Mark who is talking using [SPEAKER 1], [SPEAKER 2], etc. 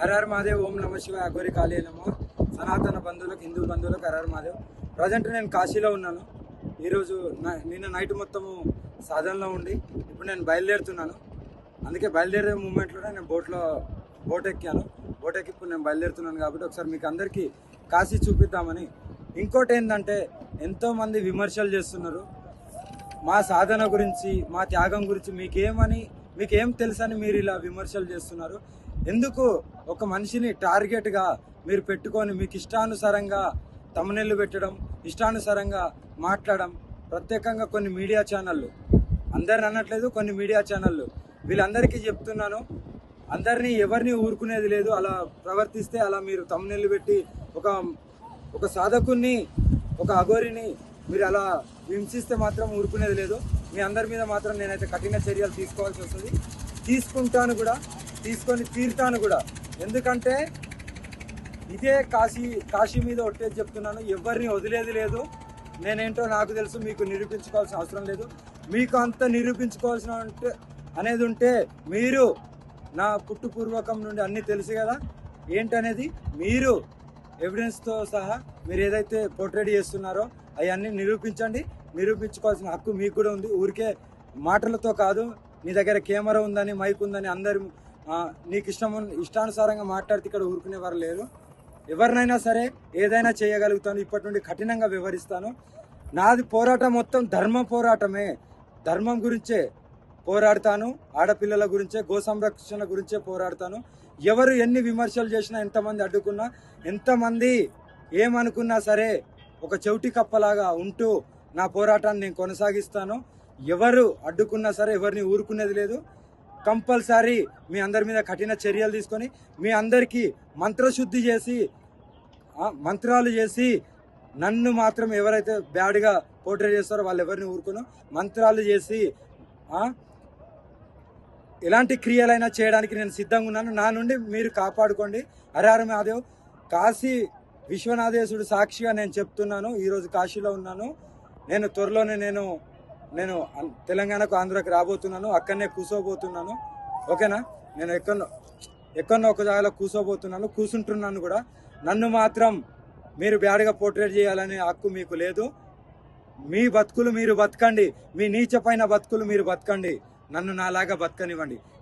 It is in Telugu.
[SPEAKER 1] హరహర్ మహాదేవ్ ఓం నమ శివ అఘోరి కాళీ నమ. సనాతన బంధువులకు హిందూ బంధువులకు హరహర్ మహాదేవ్. ప్రజెంట్ నేను కాశీలో ఉన్నాను. ఈరోజు నిన్న నైట్ మొత్తము సాధనలో ఉండి ఇప్పుడు నేను బయలుదేరుతున్నాను. అందుకే బయలుదేరే మూమెంట్లోనే నేను బోట్లో బోట్ ఎక్కాను. బోట్ ఎక్కి ఇప్పుడు నేను బయలుదేరుతున్నాను కాబట్టి ఒకసారి మీకు అందరికీ కాశీ చూపిద్దామని. ఇంకోటి ఏంటంటే ఎంతోమంది విమర్శలు చేస్తున్నారు. మా సాధన గురించి మా త్యాగం గురించి మీకేమని మీకేం తెలుసని మీరు ఇలా విమర్శలు చేస్తున్నారు. ఎందుకు ఒక మనిషిని టార్గెట్గా మీరు పెట్టుకొని మీకు ఇష్టానుసారంగా తమనెళ్ళు పెట్టడం ఇష్టానుసారంగా మాట్లాడడం ప్రత్యేకంగా కొన్ని మీడియా ఛానళ్ళు. అందరిని అనట్లేదు కొన్ని మీడియా ఛానళ్ళు. వీళ్ళందరికీ చెప్తున్నాను అందరినీ ఎవరిని ఊరుకునేది లేదు అలా ప్రవర్తిస్తే అలా మీరు తమ్ముళ్ళు పెట్టి ఒక ఒక సాధకుని ఒక అఘోరిని మీరు అలా హింసిస్తే మాత్రం ఊరుకునేది లేదు. మీ అందరి మీద మాత్రం నేనైతే కఠిన చర్యలు తీసుకోవాల్సి వస్తుంది. తీసుకుంటాను కూడా తీసుకొని తీరుతాను కూడా. ఎందుకంటే ఇదే కాశీ కాశీ మీద ఒట్టేది చెప్తున్నాను. ఎవరిని వదిలేది లేదు. నేనేంటో నాకు తెలుసు మీకు నిరూపించుకోవాల్సిన అవసరం లేదు. మీకు అంత నిరూపించుకోవాల్సిన ఉంటే అనేది ఉంటే మీరు నా పుట్టుపూర్వకం నుండి అన్నీ తెలుసు కదా. ఏంటనేది? మీరు ఎవిడెన్స్తో సహా మీరు ఏదైతే పోర్ట్రేట్ చేస్తున్నారో అవన్నీ నిరూపించండి. నిరూపించుకోవాల్సిన హక్కు మీకు కూడా ఉంది. ఊరికే మాటలతో కాదు నీ దగ్గర కెమెరా ఉందని మైక్ ఉందని అందరు నీకు ఇష్టం ఇష్టానుసారంగా మాట్లాడితే ఇక్కడ ఊరుకునేవారు లేరు. ఎవరినైనా సరే ఏదైనా చేయగలుగుతాను. ఇప్పటి నుండి కఠినంగా వివరిస్తాను. నాది పోరాటం మొత్తం ధర్మ పోరాటమే. ధర్మం గురించే పోరాడతాను. ఆడపిల్లల గురించే గో సంరక్షణ గురించే పోరాడతాను. ఎవరు ఎన్ని విమర్శలు చేసినా ఎంతమంది అడ్డుకున్నా ఎంతమంది ఏమనుకున్నా సరే ఒక చెవిటి కప్పలాగా ఉంటూ నా పోరాటాన్ని నేను కొనసాగిస్తాను. ఎవరు అడ్డుకున్నా సరే ఎవరిని ఊరుకునేది లేదు. కంపల్సరీ మీ అందరి మీద కఠిన చర్యలు తీసుకొని మీ అందరికీ మంత్రశుద్ధి చేసి మంత్రాలు చేసి నన్ను మాత్రం ఎవరైతే బ్యాడ్గా పోర్ట్రేట్ చేస్తారో వాళ్ళు ఎవరిని ఊరుకును. మంత్రాలు చేసి ఎలాంటి క్రియలైనా చేయడానికి నేను సిద్ధంగా ఉన్నాను. నా నుండి మీరు కాపాడుకోండి. హరిహర మహాదేవ్. కాశీ విశ్వనాథేశుడు సాక్షిగా నేను చెప్తున్నాను ఈరోజు కాశీలో ఉన్నాను. నేను త్వరలోనే నేను నేను తెలంగాణకు ఆంధ్రాకి రాబోతున్నాను అక్కడనే కూర్చోబోతున్నాను ఓకేనా? నేను ఎక్కడో ఎక్కడో ఒక జాగాలో కూర్చోబోతున్నాను కూర్చుంటున్నాను కూడా. నన్ను మాత్రం మీరు బ్యాడ్గా పోర్ట్రేట్ చేయాలనే హక్కు మీకు లేదు. మీ బతుకులు మీరు బతకండి. మీ నీచపైన బతుకులు మీరు బతకండి. నన్ను నాలాగా బతకనివ్వండి.